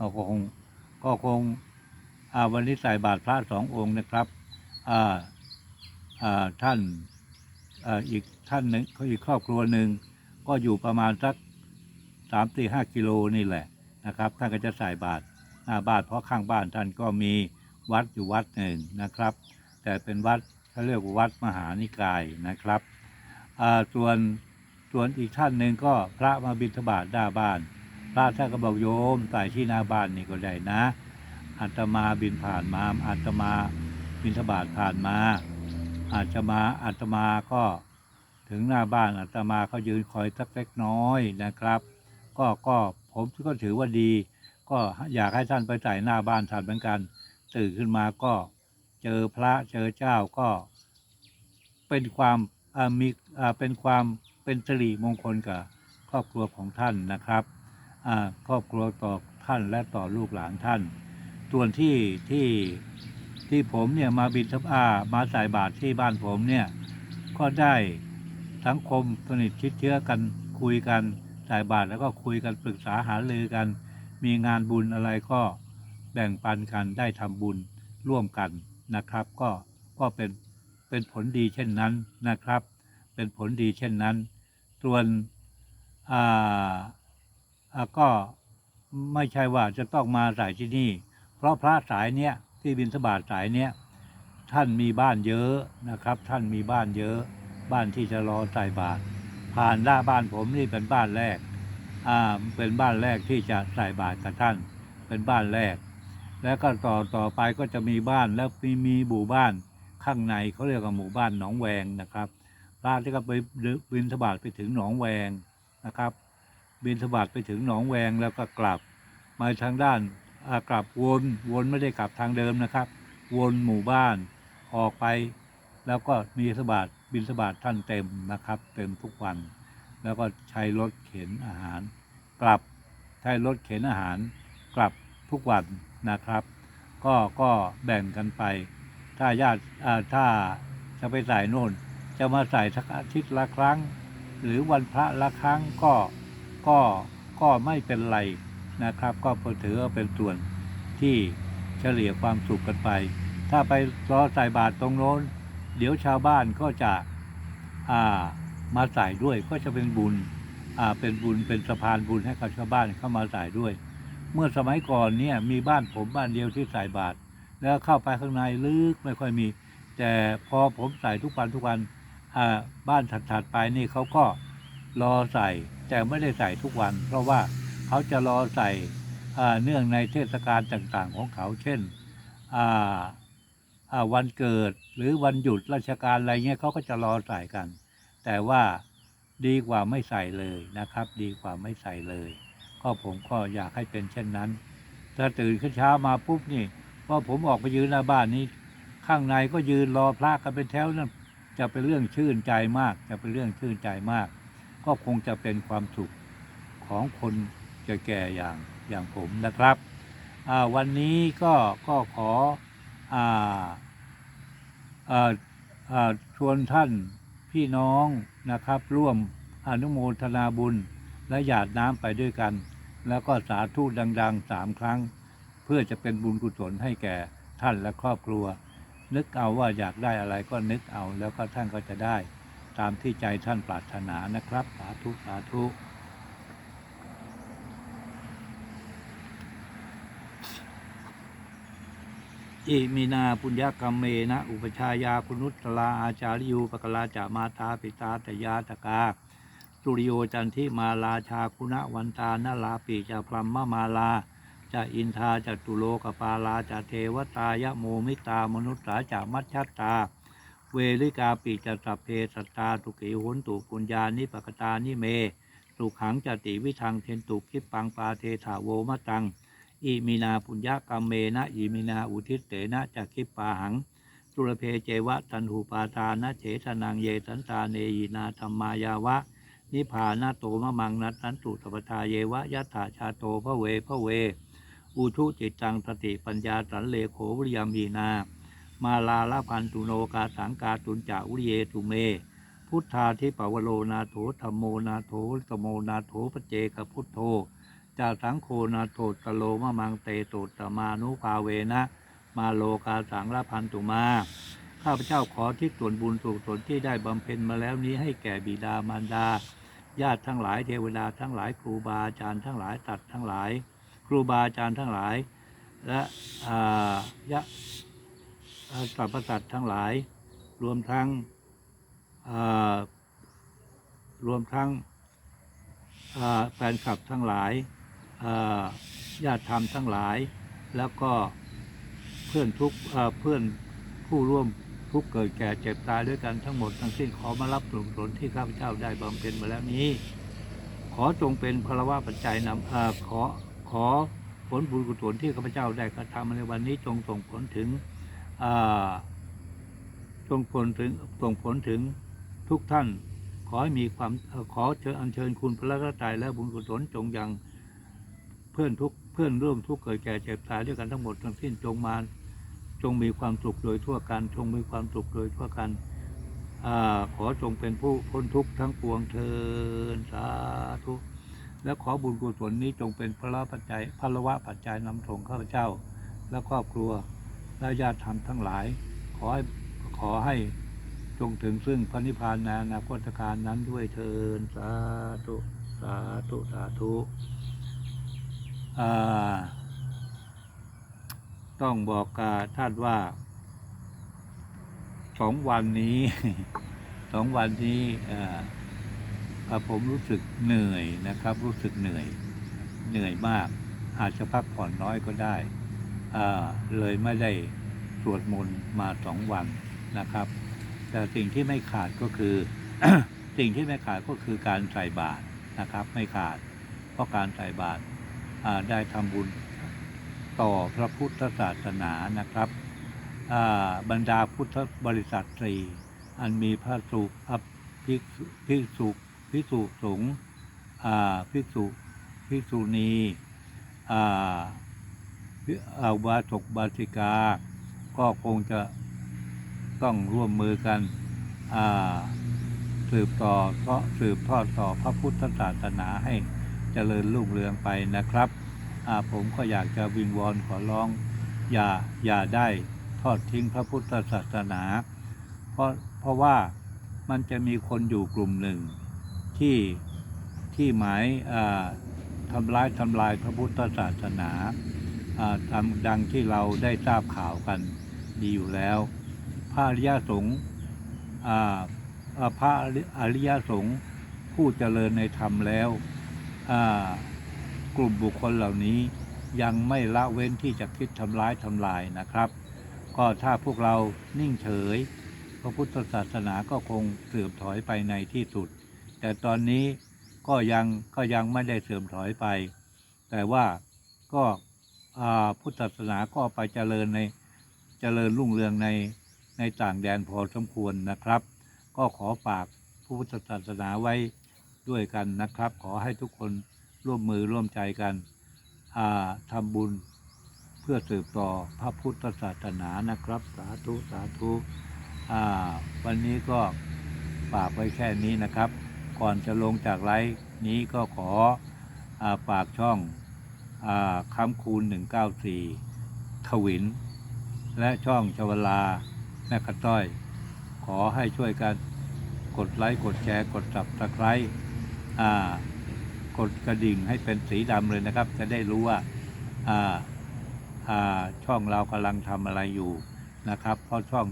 ก็คงก็คงอาวันนี้ใส่บาตรพระสององค์นะครับอ่าอ่าท่านอ่าอีกท่านหนึ่งอีกครอบครัวหนึ่งก็อยู่ประมาณสักสามสี่ห้ากิโลนี่แหละนะครับ ท่านก็จะใส่บาตรหน้าบ้านเพราะข้างบ้านท่านก็มีวัดอยู่วัดหนึ่งนะครับ แต่เป็นวัดเขาเรียกว่าวัดมหานิกายนะครับอ่าส่วนส่วนอีกท่านหนึ่งก็พระมาบิณฑบาตหน้าบ้าน พระท่านก็บอกโยมใส่ที่หน้าบ้านนี่ก็ได้นะอาตมาบินผ่านมาอาตมาบินทบาทผ่านมาอาตมาอาตมาก็ถึงหน้าบ้านอาตมาเขายืนคอยสักเล็กน้อยนะครับ ก็ก็ผมก็ถือว่าดี ก็อยากให้ท่านไปใส่หน้าบ้านท่านเหมือนกัน ตื่นขึ้นมาก็เจอพระเจอเจ้าก็ เป็นความมีเป็นความเป็นสิริมงคลกับครอบครัวของท่านนะครับ ครอบครัวต่อท่านและต่อลูกหลานท่าน ส่วนที่ที่ที่ผมเนี่ยมาบินทับอามาใส่บาตรที่บ้านผมเนี่ยก็ได้สังคมสนิทชิดเชื้อกันคุยกันใส่บาตรแล้วก็คุยกันปรึกษาหารือกัน มีงานบุญอะไรก็แบ่งปันกันได้ทำบุญร่วมกันนะครับ ก็ก็เป็นเป็นผลดีเช่นนั้นนะครับ เป็นผลดีเช่นนั้น ส่วนอ่า ก็ไม่ใช่ว่าจะต้องมาใส่ที่นี่ เพราะพระสายเนี้ยที่บินสบาทสายเนี้ยท่านมีบ้านเยอะนะครับ ท่านมีบ้านเยอะ บ้านที่จะรอใส่บาตรผ่านหน้าบ้านผมนี่เป็นบ้านแรกอ่าเป็นบ้านแรกที่จะใส่บาตรกับท่าน เป็นบ้านแรก แล้วก็ต่อต่อไปก็จะมีบ้านแล้วมีมีหมู่บ้านข้างในเขาเรียกว่าหมู่บ้านหนองแวงนะครับพระที่ก็ไปบินสบาทไปถึงหนองแวงนะครับ บินสบัดไปถึงหนองแวงแล้วก็กลับมาทางด้านกลับวนวนไม่ได้กลับทางเดิมนะครับ วนหมู่บ้านออกไป แล้วก็มีสบัดบินสบัดท่านเต็มนะครับ เต็มทุกวัน แล้วก็ใช้รถเข็นอาหาร กลับใช้รถเข็นอาหารกลับทุกวันนะครับ ก็ก็แบ่งกันไป ถ้าญาติถ้าจะไปใส่โน่น จะมาใส่สักอาทิตย์ละครั้ง หรือวันพระละครั้งก็ ก็ก็ไม่เป็นไรนะครับ ก็ถือว่าเป็นส่วนที่เฉลี่ยความสุขกันไป ถ้าไปรอใส่บาตรตรงโน้น เดี๋ยวชาวบ้านก็จะอ่ามาใส่ด้วยก็จะเป็นบุญอ่าเป็นบุญเป็นสะพานบุญให้กับชาวบ้านเข้ามาใส่ด้วย เมื่อสมัยก่อนเนี่ยมีบ้านผมบ้านเดียวที่ใส่บาตรแล้วเข้าไปข้างในลึกไม่ค่อยมี แต่พอผมใส่ทุกวันทุกวันบ้านถัดๆไปนี่เขาก็ รอใส่แต่ไม่ได้ใส่ทุกวัน เพราะว่าเขาจะรอใส่เนื่องในเทศกาลต่างๆของเขา เช่นวันเกิดหรือวันหยุดราชการอะไรเงี้ยเขาก็จะรอใส่กัน แต่ว่าดีกว่าไม่ใส่เลยนะครับ ดีกว่าไม่ใส่เลยก็ผมก็อยากให้เป็นเช่นนั้น ถ้าตื่นขึ้นเช้ามาปุ๊บนี่พอผมออกไปยืนหน้าบ้านนี้ ข้างในก็ยืนรอพระกันเป็นแถวนั่นจะเป็นเรื่องชื่นใจมาก จะเป็นเรื่องชื่นใจมาก ก็คงจะเป็นความสุขของคนจะแก่อย่างอย่างผมนะครับวันนี้ก็ก็ขออ่าอ่าอ่าชวนท่านพี่น้องนะครับ ร่วมอนุโมทนาบุญและหยาดน้ำไปด้วยกัน แล้วก็สาธุดังๆสามครั้ง เพื่อจะเป็นบุญกุศลให้แก่ท่านและครอบครัว นึกเอาว่าอยากได้อะไรก็นึกเอาแล้วก็ท่านก็จะได้ ตามที่ใจท่านปรารถนานะครับ สาธุ สาธุอิมินาปุญญกรรมเมนะ อุปชายาคุนุตลาอาจาริยูปกลาจามาตาปิตาตยาตกาสุริโยจันทิมาลาชาคุณวันตานาลาปีจะพรัมมมาลาจะอินทาจะตุโลกปาลาจะเทวตายะโมมิตามนุษสาจะมัชชตตา เวลิกาปิจะสัพเพสัตตาตุกิหุนตุปุญญานิปกตานิเม สุขังจติวิทังเทนตุคิปังปาเทถาโวมะตังอิมินาปุญญกรรมเมนะอิมินาอุทิเตนะจักขิปปาหังสุรเพเจวะตันหูปาทานะเฉทนังเยสันตาเนยินาธรรมายาวะ นิพานาโตมะมังนัตตันตุสัพทาเยวะยัตถาชาโตพระเวพระเว อุทุจิตตังสติปัญญาสันเลโขวิยามีนา มาลาลพันตุโนกาสังกาตุนจาอุเยตุเม พุทธาทิปวโรนาโถธรมโมนาโถสโมนาโถปเจกพุทโธจาสังโคนาโตตโลมะมังเตโตตมานุภาเวนะ มาโลกาสังละพันตุมาข้าพเจ้าขอที่ส่วนบุญส่วนส่วนที่ได้บำเพ็ญมาแล้วนี้ให้แก่บิดามารดา ญาติทั้งหลายเทวดาทั้งหลายครูบาอาจารย์ทั้งหลายตัดทั้งหลาย ครูบาอาจารย์ทั้งหลาย และอ่ายะ สรรพสัตว์ทั้งหลาย รวมทั้งรวมทั้งแฟนคลับทั้งหลายญาติธรรมทั้งหลาย แล้วก็เพื่อนทุกเพื่อนผู้ร่วมทุกเกิดแก่เจ็บตายด้วยกันทั้งหมดทั้งสิ้นขอมารับส่วนผลที่ข้าพเจ้าได้บำเพ็ญมาแล้วนี้ ขอจงเป็นพลวะปัจจัยนำอขอขอผลบุญกุศลที่ข้าพเจ้าได้กระทำในวันนี้จงส่งผลถึง จงผลถึงส่งผลถึงทุกท่าน ขอให้มีความอขอเชิญอัญเชิญคุณพระรัตนตรัยและบุญกุศลจงยังเพื่อนทุกเพื่อนร่วมทุกข์เกิดแก่เจ็บตายด้วยกันทั้งหมดทั้งสิ้นจงมาจงมีความสุขโดยทั่วกันจงมีความสุขโดยทั่วกันอขอจงเป็นผู้พ้นทุกข์ทั้งปวงเทินสาธุและขอบุญกุศลนี้จงเป็นพระปัจจัยพระวะปัจจัยนำส่งข้าพเจ้า และครอบครัว และญาติธรรมทั้งหลาย ขอให้ขอให้จงถึงซึ่งพระนิพพานในอนาคตการนั้นด้วยเทินสาธุสาธุสาธุาต้องบอกกับท่านว่าสองวันนี้สองวันนี้ผมรู้สึกเหนื่อยนะครับ รู้สึกเหนื่อย เหนื่อยมาก อาจจะพักผ่อนน้อยก็ได้ เลยไม่ได้สวดมนต์มาสองวันนะครับ แต่สิ่งที่ไม่ขาดก็คือสิ่งที่ไม่ขาดก็คือการใส่บาตรนะครับ ไม่ขาด เพราะการใส่บาตรได้ทำบุญต่อพระพุทธศาสนานะครับบรรดาพุทธบริษัทตรี อันมีพระสุภภิกษุภิกษุภิกษุสงฆ์ภิกษุภิกษุณี อ่าภิอ่าวาสกบาสิกา ก็คงจะต้องร่วมมือกันสืบต่อเพราะสืบทอดต่อพระพุทธศาสนาให้เจริญรุ่งเรืองไปนะครับผมก็อยากจะวิงวอนขอร้อง อย่าอย่าได้ทอดทิ้งพระพุทธศาสนา เพราะเพราะว่ามันจะมีคนอยู่กลุ่มหนึ่ง ที่ที่หมายทำร้ายทำลายพระพุทธศาสนา ตามดังที่เราได้ทราบข่าวกันดีอยู่แล้ว พระอริยสงฆ์อ่าอ่าพระอริยสงฆ์ผู้เจริญในธรรมแล้วกลุ่มบุคคลเหล่านี้ยังไม่ละเว้นที่จะคิดทำร้ายทำลายนะครับ ก็ถ้าพวกเรานิ่งเฉย พระพุทธศาสนาก็คงเสื่อมถอยไปในที่สุด แต่ตอนนี้ก็ยังก็ยังไม่ได้เสื่อมถอยไป แต่ว่าก็ พุทธศาสนาก็ไปเจริญในเจริญรุ่งเรืองในในต่างแดนพอสมควรนะครับ ก็ขอฝากพระพุทธศาสนาไว้ด้วยกันนะครับ ขอให้ทุกคนร่วมมือร่วมใจกันทำบุญเพื่อสืบต่อพระพุทธศาสนานะครับ สาธุสาธุาวันนี้ก็ฝากไว้แค่นี้นะครับ ก่อนจะลงจากไลฟ์นี้ก็ขออฝากช่อง คำคูณ 194ทวิน และช่องชวลา แม่กระต้อย ขอให้ช่วยกันกดไลค์ กดแชร์ กด subscribe อ่ากดกระดิ่งให้เป็นสีดำเลยนะครับ จะได้รู้ว่า,าาช่องเรากำลังทำอะไรอยู่นะครับเพราะช่อง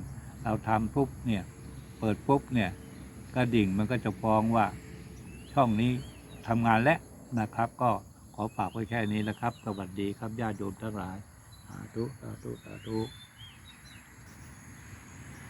เราทำปุ๊บเนี่ยเปิดปุ๊บเนี่ยกระดิ่งมันก็จะฟ้องว่าช่องนี้ทำงานแล้วนะครับก็ ขอฝากไว้แค่นี้นะครับ สวัสดีครับญาติโยมทั้งหลายสาธุสาธุสาธุ